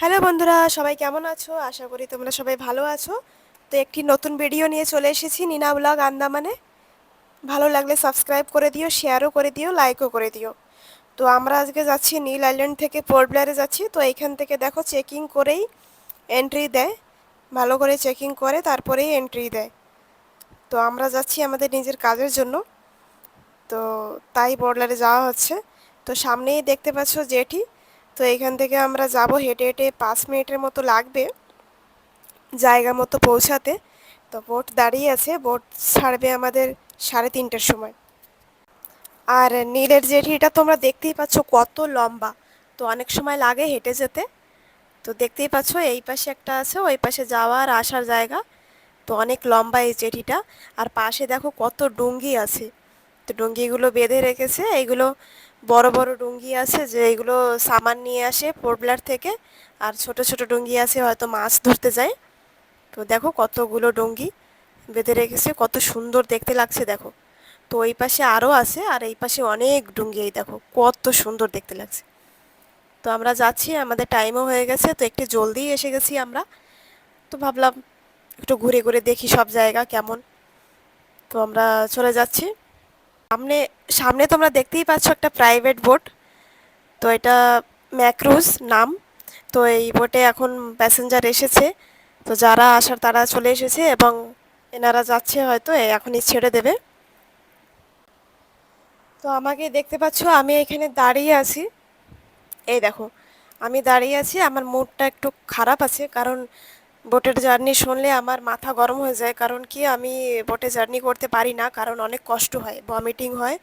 Hello বন্ধুরা, সবাই কেমন আছো? আশা করি তোমরা সবাই ভালো আছো। তো একটি নতুন ভিডিও নিয়ে চলে এসেছি, নিনা ব্লগ আন্দামানে। ভালো লাগলে সাবস্ক্রাইব করে দিও শেয়ারও করে দিও লাইকও করে দিও। তো আমরা আজকে যাচ্ছি নীল আইল্যান্ড থেকে পোর্ট ব্লেয়ারে যাচ্ছি। তো এইখান থেকে দেখো চেকিং করেই এন্ট্রি দেয়। ভালো করে চেকিং করে, তারপরেই এন্ট্রি দেয়। তো আমরা যাচ্ছি আমাদের নিজের কাজের জন্য। তো তাই বোর্ডলারে যাওয়া হচ্ছে। তো সামনেই দেখতে পাচ্ছ জেটি তো এখান থেকে আমরা যাব, হেঁটে হেঁটে পাঁচ মিনিটের মতো লাগবে জায়গা মতো পৌঁছাতে। তো বোট দাঁড়িয়ে আছে, বোট ছাড়বে আমাদের সাড়ে তিনটের সময়। আর নীলের জেটিটা তোমরা দেখতেই পাচ্ছ কত লম্বা। তো অনেক সময় লাগে হেঁটে যেতে। তো দেখতেই পাচ্ছ এই পাশে একটা আছে, ওই পাশে যাওয়ার আসার জায়গা। তো অনেক লম্বা এই জেটিটা আর পাশে দেখো কত ডুঙ্গি আছে। তো ডুঙ্গিগুলো বেঁধে রেখেছে, এইগুলো বড় বড় ডুঙ্গি আছে যে এগুলো সামান নিয়ে আসে পোর্টব্লার থেকে, আর ছোট ছোট ডুঙ্গি আছে হয়তো মাছ ধরতে যায়। তো দেখো কতগুলো ডুঙ্গি বেঁধে রেখেছে, কত সুন্দর দেখতে লাগছে দেখো। তো ওই পাশে আরও আছে, আর এই পাশে অনেক ডুঙ্গি, এই দেখো কত সুন্দর দেখতে লাগছে। তো আমরা যাচ্ছি, আমাদের টাইমও হয়ে গেছে, তো একটু জলদি এসে গেছি আমরা। তো ভাবলাম একটু ঘুরে ঘুরে দেখি সব জায়গা কেমন। তো আমরা চলে যাচ্ছি। সামনে সামনে তোমরা দেখতেই পাচ্ছ একটা প্রাইভেট বোট তো এটা ম্যাক্রুজ নাম। তো এই বোটে এখন প্যাসেঞ্জার এসেছে। তো যারা আসার, তারা চলে এসেছে এবং এনারা যাচ্ছে হয়তো এখনই ছেড়ে দেবে। তো আমাকে দেখতে পাচ্ছ, আমি এখানে দাঁড়িয়ে আছি। এই দেখো, আমি দাঁড়িয়ে আছি, আমার মুডটা একটু খারাপ আছে, কারণ বোটের জার্নি শুনলে আমার মাথা গরম হয়ে যায়, কারণ কি আমি বোটে জার্নি করতে পারি না, কারণ অনেক কষ্ট হয় ভমিটিং হয়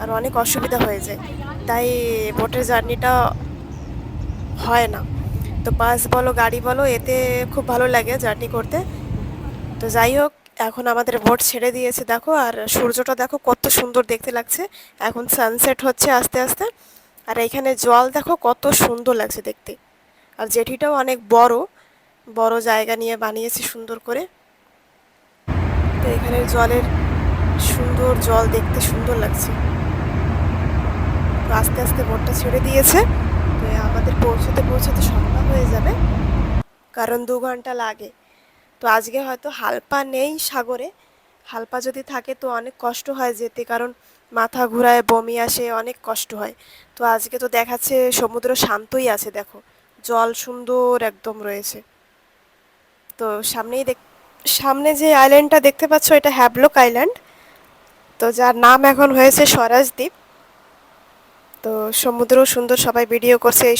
আর অনেক অসুবিধা হয়ে যায়। তাই বোটের জার্নিটা হয় না। তো বাস বলো, গাড়ি বলো, এতে খুব ভালো লাগে জার্নি করতে। তো যাই হোক, এখন আমাদের বোট ছেড়ে দিয়েছে দেখো, আর সূর্যটা দেখো কত সুন্দর দেখতে লাগছে। এখন সানসেট হচ্ছে আস্তে আস্তে, আর এখানে জল দেখো কত সুন্দর লাগছে দেখতে। আর জেঠিটাও অনেক বড় বড় জায়গা নিয়ে বানিয়েছে সুন্দর করে। তো এখানে জলের সুন্দর জল দেখতে সুন্দর লাগছে। তো আস্তে আস্তে বোটটা ছেড়ে দিয়েছে। তো আমাদের পৌঁছতে পৌঁছতে সন্ধ্যা হয়ে যাবে, কারণ দু ঘণ্টা লাগে। তো আজকে হয়তো হালপা নেই সাগরে। হালপা যদি থাকে তো অনেক কষ্ট হয় যেতে, কারণ মাথা ঘুরায়, বমি আসে, অনেক কষ্ট হয়। তো আজকে তো দেখাচ্ছে সমুদ্র শান্তই আছে, দেখো। জল সুন্দর একদম রয়েছে। তো সামনেই দেখ, সামনে যে আইল্যান্ডটা দেখতে পাচ্ছ, এটা হ্যাবলক আইল্যান্ড তো যার নাম এখন হয়েছে স্বরাজ দ্বীপ তো সমুদ্র সুন্দর, সবাই ভিডিও করছে, এই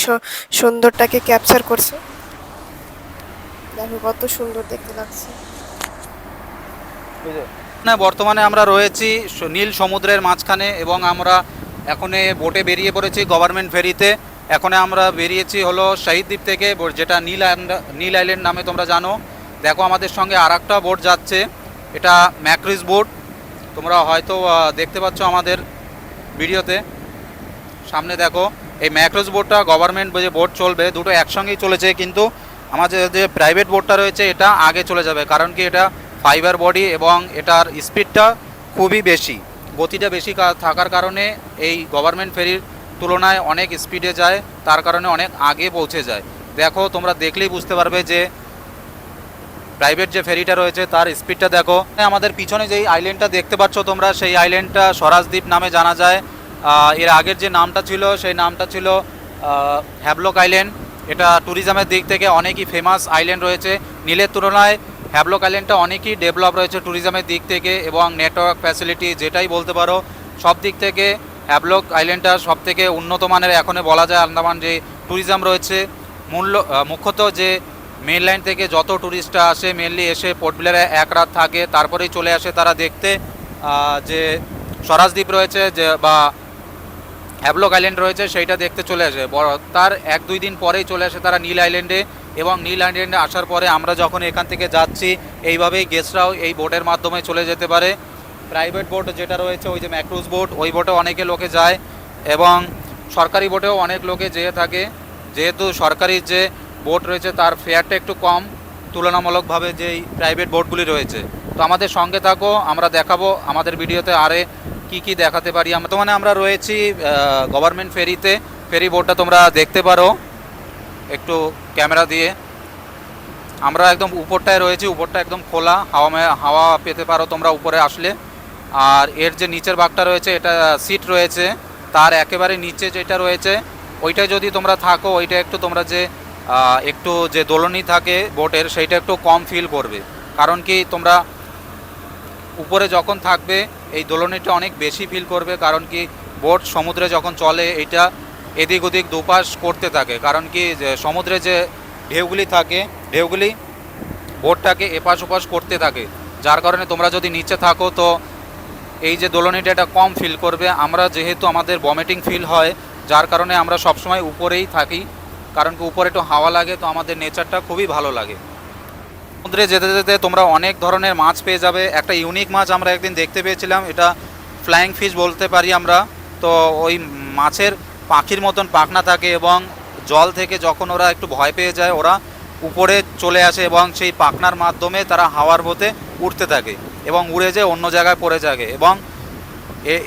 সুন্দরটাকে ক্যাপচার করছে। দেখো কত সুন্দর দেখতে লাগছে। না, বর্তমানে আমরা রয়েছি নীল সমুদ্রের মাঝখানে এবং আমরা এখন বোটে বেরিয়ে পড়েছি গভর্নমেন্ট ফেরিতে এখন আমরা বেরিয়েছি হলো শহীদ দ্বীপ থেকে যেটা নীল নীল আইল্যান্ড নামে তোমরা জানো। দেখো আমাদের সঙ্গে আর একটা বোট যাচ্ছে। এটা ম্যাক্রিস বোট তোমরা হয়তো দেখতে পাচ্ছ আমাদের ভিডিওতে। সামনে দেখো, এই ম্যাক্রোস বোটটা গভর্নমেন্ট যে বোট চলবে, দুটো একসঙ্গেই চলেছে, কিন্তু আমাদের যে প্রাইভেট বোটটা রয়েছে, এটা আগে চলে যাবে। কারণ কি, এটা ফাইবার বডি এবং এটার স্পিডটা খুবই বেশি। গতিটা বেশি থাকার কারণে এই গভর্নমেন্ট ফেরির তুলনায় অনেক স্পিডে যায়, তার কারণে অনেক আগে পৌঁছে যায়। দেখো, তোমরা দেখলেই বুঝতে পারবে যে প্রাইভেট যে ফেরিটা রয়েছে, তার স্পিডটা দেখো। আমাদের পিছনে যেই আইল্যান্ডটা দেখতে পাচ্ছ তোমরা, সেই আইল্যান্ডটা স্বরাজদ্বীপ নামে জানা যায়। এর আগের যে নামটা ছিল, সেই নামটা ছিল হ্যাবলক আইল্যান্ড এটা ট্যুরিজমের দিক থেকে অনেকই ফেমাস আইল্যান্ড রয়েছে। নীলের তুলনায় হ্যাবলক আইল্যান্ডটা অনেকই ডেভেলপ রয়েছে ট্যুরিজমের দিক থেকে এবং নেটওয়ার্ক ফ্যাসিলিটি যেটাই বলতে পারো, সব দিক থেকে হ্যাবলক আইল্যান্ডটা সব থেকে উন্নত মানের এখনও বলা যায়। আন্দামান যে ট্যুরিজম রয়েছে, মূল্য মুখ্যত যে মেন লাইন থেকে যত ট্যুরিস্টরা আসে মেনলি এসে পোর্ট ব্লেয়ারে এক রাত থাকে, তারপরেই চলে আসে তারা দেখতে। যে স্বরাজদ্বীপ রয়েছে, যে বা হ্যাবলক আইল্যান্ড রয়েছে, সেইটা দেখতে চলে আসে। তার এক দুই দিন পরেই চলে আসে তারা নীল আইল্যান্ডে এবং নীল আইল্যান্ডে আসার পরে আমরা যখন এখান থেকে যাচ্ছি, এইভাবেই গেস্টরাও এই বোটের মাধ্যমে চলে যেতে পারে। প্রাইভেট বোট যেটা রয়েছে, ওই যে ম্যাক্রুজ বোট ওই বোটে অনেকে লোকে যায় এবং সরকারি বোটেও অনেক লোকে যেয়ে থাকে। যেহেতু সরকারি যে বোট রয়েছে, তার ফেয়ারটা একটু কম, তুলনামূলকভাবে যেই প্রাইভেট বোটগুলি রয়েছে। তো আমাদের সঙ্গে থাকো, আমরা দেখাবো আমাদের ভিডিওতে আরে কি কি দেখাতে পারি। আমরা মানে আমরা রয়েছি গভর্নমেন্ট ফেরিতে ফেরি বোটটা তোমরা দেখতে পারো, একটু ক্যামেরা দিয়ে। আমরা একদম উপরটায় রয়েছি, উপরটা একদম খোলা, হাওয়া হাওয়া পেতে পারো তোমরা উপরে আসলে। আর এর যে নিচের ভাগটা রয়েছে, এটা সিট রয়েছে, তার একেবারে নিচে যেটা রয়েছে, ওইটা যদি তোমরা থাকো, ওইটা একটু তোমরা যে একটু যে দোলনি থাকে বোটের, সেইটা একটু কম ফিল করবে। কারণ কি তোমরা উপরে যখন থাকবে, এই দোলনিটা অনেক বেশি ফিল করবে। কারণ কি বোট সমুদ্রে যখন চলে এটা এদিক ওদিক দুপাশ করতে থাকে। কারণ কি যে সমুদ্রে যে ঢেউগুলি থাকে, ঢেউগুলি বোটটাকে এপাশ ওপাশ করতে থাকে। যার কারণে তোমরা যদি নিচে থাকো, তো এই যে দোলনিটা এটা কম ফিল করবে। আমরা যেহেতু আমাদের ভমিটিং ফিল হয়, যার কারণে আমরা সবসময় উপরেই থাকি। কারণ কি উপরে একটু হাওয়া লাগে, তো আমাদের নেচারটা খুবই ভালো লাগে। সমুদ্রে যেতে যেতে তোমরা অনেক ধরনের মাছ পেয়ে যাবে। একটা ইউনিক মাছ আমরা একদিন দেখতে পেয়েছিলাম, এটা ফ্লাইং ফিশ বলতে পারি আমরা। তো ওই মাছের পাখির মতন পাখনা থাকে এবং জল থেকে যখন ওরা একটু ভয় পেয়ে যায়, ওরা উপরে চলে আসে এবং সেই পাখনার মাধ্যমে তারা হাওয়ার পথে উঠতে থাকে এবং উড়ে যেয়ে অন্য জায়গায় পড়ে থাকে এবং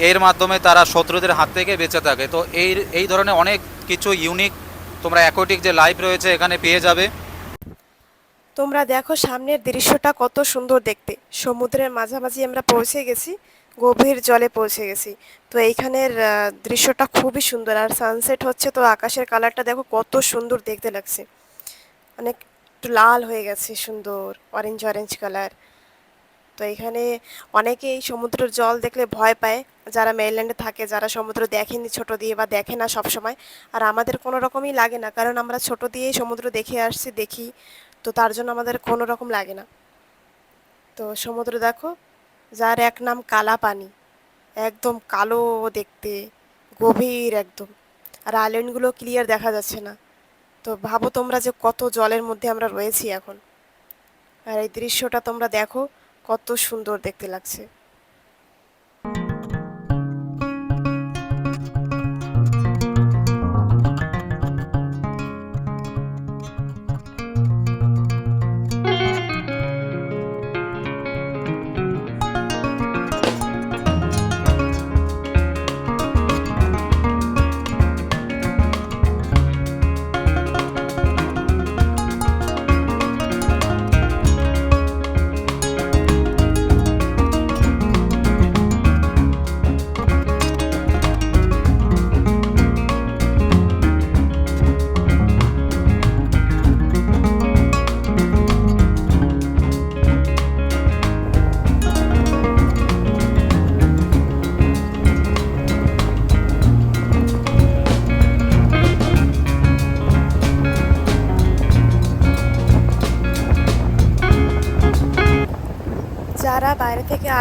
এর মাধ্যমে তারা শত্রুদের হাত থেকে বেঁচে থাকে। তো এই এই ধরনের অনেক কিছু ইউনিক তোমরা অ্যাকোয়াটিক যে লাইভ রয়েছে এখানে পেয়ে যাবে। তোমরা দেখো সামনের দৃশ্যটা কত সুন্দর দেখতে। সমুদ্রের মাঝামাঝি আমরা পৌঁছে গেছি, গভীর জলে পৌঁছে গেছি। তো এইখানের দৃশ্যটা খুবই সুন্দর। আর সানসেট হচ্ছে তো আকাশের কালারটা দেখো কত সুন্দর দেখতে লাগছে। অনেক একটু লাল হয়ে গেছে, সুন্দর অরেঞ্জ অরেঞ্জ কালার তো এখানে অনেকে এই সমুদ্রের জল দেখলে ভয় পায়, যারা মেইল্যান্ডে থাকে, যারা সমুদ্র দেখেনি ছোট দিয়ে বা দেখে না সব সময় আর আমাদের কোনো রকমই লাগে না, কারণ আমরা ছোট দিয়েই সমুদ্র দেখে আসছি, দেখি, তো তার জন্য আমাদের কোনো রকম লাগে না। তো সমুদ্র দেখো, যার এক নাম কালা পানি, একদম কালো দেখতে, গভীর একদম। আর আইল্যান্ডগুলো ক্লিয়ার দেখা যাচ্ছে না। তো ভাবো তোমরা যে কত জলের মধ্যে আমরা রয়েছি এখন। আর এই দৃশ্যটা তোমরা দেখো কত সুন্দর দেখতে লাগছে।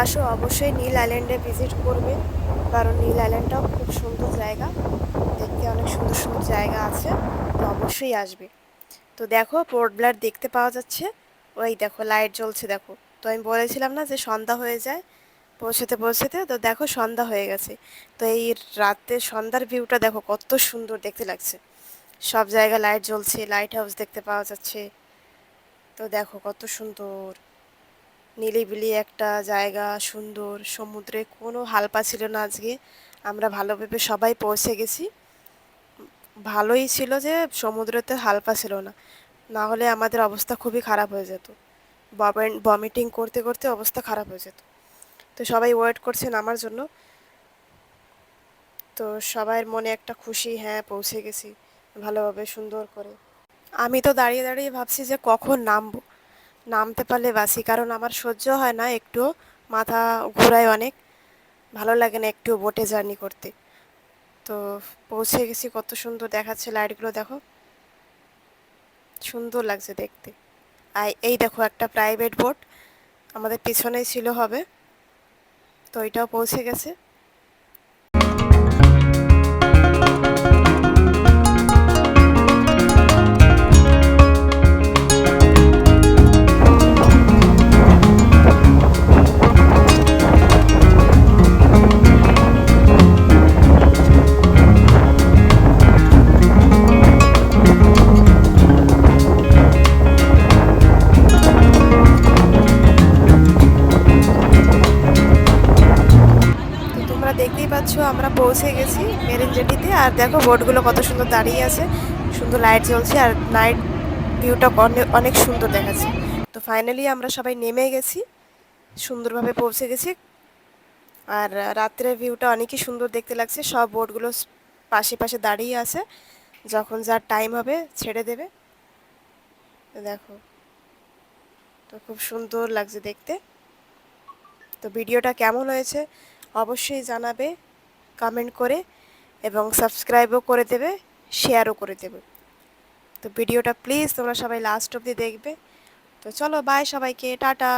আসো, অবশ্যই নীল আইল্যান্ডে ভিজিট করবে। কারণ নীল আইল্যান্ডটাও খুব সুন্দর জায়গা। দেখতে অনেক সুন্দর সুন্দর জায়গা আছে, তো অবশ্যই আসবে। তো দেখো পোর্ট ব্লার দেখতে পাওয়া যাচ্ছে। ওই দেখো লাইট জ্বলছে, দেখো। তো আমি বলেছিলাম না যে সন্ধ্যা হয়ে যায়, পৌঁছতে পৌঁছতে, তো দেখো সন্ধ্যা হয়ে গেছে। তো এই রাতে সন্ধ্যার ভিউটা দেখো, কত সুন্দর দেখতে লাগছে। সব জায়গায় লাইট জ্বলছে লাইট হাউস দেখতে পাওয়া যাচ্ছে। তো দেখো, কত সুন্দর। নিলিবিলি একটা জায়গা, সুন্দর, সমুদ্রে কোনো হালপা ছিল না আজকে। আমরা ভালোভাবে সবাই পৌঁছে গেছি। ভালোই ছিল যে সমুদ্রেতে হালপা ছিল না। না হলে আমাদের অবস্থা খুবই খারাপ হয়ে যেত। বমিটিং করতে করতে অবস্থা খারাপ হয়ে যেত। তো সবাই ওয়েট করছেন আমার জন্য। তো সবার মনে একটা খুশি হ্যাঁ পৌঁছে গেছি। ভালোভাবে সুন্দর করে। আমি তো দাঁড়িয়ে দাঁড়িয়ে ভাবছি যে কখন নামবো। নামতে পারলে বাসি কারণ আমার সহ্য হয় না একটু, মাথা ঘোরায় অনেক। ভালো লাগে না একটু বোটে জার্নি করতে। তো পৌঁছে গেছি, কত সুন্দর দেখাচ্ছে লাইটগুলো দেখো। সুন্দর লাগছে দেখতে। আর এই দেখো একটা প্রাইভেট বোট আমাদের পিছনেই ছিল হবে। তো এটাও পৌঁছে গেছে। তোমরা দেখতেই পাচ্ছ, আমরা পৌঁছে গেছি মেরিন জেটিতে আর দেখো, বোটগুলো কত সুন্দর দাঁড়িয়ে আছে। সুন্দর লাইট জ্বলছে আর নাইট ভিউটা অনেক সুন্দর দেখাচ্ছে। তো ফাইনালি আমরা সবাই নেমে গেছি, সুন্দরভাবে পৌঁছে গেছি। আর রাত্রের ভিউটা অনেকই সুন্দর দেখতে লাগছে। সব বোটগুলো পাশে পাশে দাঁড়িয়ে আছে। যখন যার টাইম হবে, ছেড়ে দেবে। দেখো, তো খুব সুন্দর লাগছে দেখতে। তো ভিডিওটা কেমন হয়েছে? অবশ্যই জানাবে কমেন্ট করে এবং সাবস্ক্রাইবও করে দেবে শেয়ারও করে দেবে। তো ভিডিওটা প্লিজ তোমরা সবাই লাস্ট অবধি দেখবে। তো চলো বাই সবাইকে, টাটা।